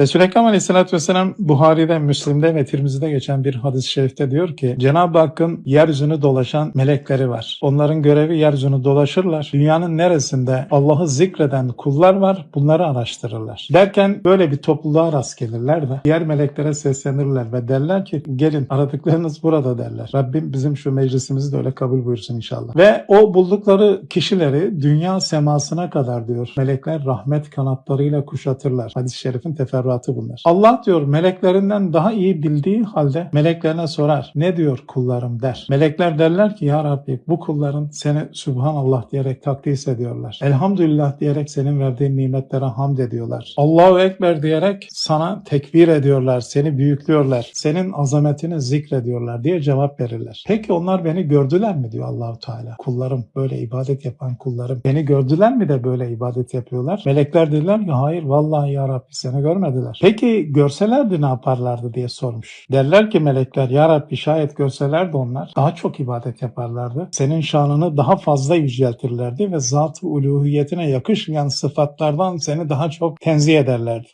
Resul-i Ekrem Aleyhisselatü Vesselam Buhari'de, Müslim'de ve Tirmizi'de geçen bir hadis-i şerifte diyor ki Cenab-ı Hakk'ın yeryüzünü dolaşan melekleri var. Onların görevi yeryüzünü dolaşırlar. Dünyanın neresinde Allah'ı zikreden kullar var bunları araştırırlar. Derken böyle bir topluluğa rast gelirler de diğer meleklere seslenirler ve derler ki gelin aradıklarınız burada derler. Rabbim bizim şu meclisimizi de öyle kabul buyursun inşallah. Ve o buldukları kişileri dünya semasına kadar diyor melekler rahmet kanatlarıyla kuşatırlar. Hadis-i şerifin teferruatı bunlar. Allah diyor meleklerinden daha iyi bildiği halde meleklerine sorar. Ne diyor kullarım der. Melekler derler ki ya Rabbi bu kulların seni Subhanallah diyerek takdis ediyorlar. Elhamdülillah diyerek senin verdiğin nimetlere hamd ediyorlar. Allahu Ekber diyerek sana tekbir ediyorlar. Seni büyüklüyorlar. Senin azametini zikrediyorlar diye cevap verirler. Peki onlar beni gördüler mi diyor Allahu Teala. Kullarım böyle ibadet yapan kullarım beni gördüler mi de böyle ibadet yapıyorlar? Melekler dediler ki hayır vallahi ya Rabbi seni görmediler. Peki görselerdi ne yaparlardı diye sormuş. Derler ki melekler ya Rabbi şayet görselerdi onlar daha çok ibadet yaparlardı. Senin şanını daha fazla yüceltirlerdi ve zat-ı uluhiyetine yakışmayan sıfatlardan seni daha çok tenzih ederlerdi.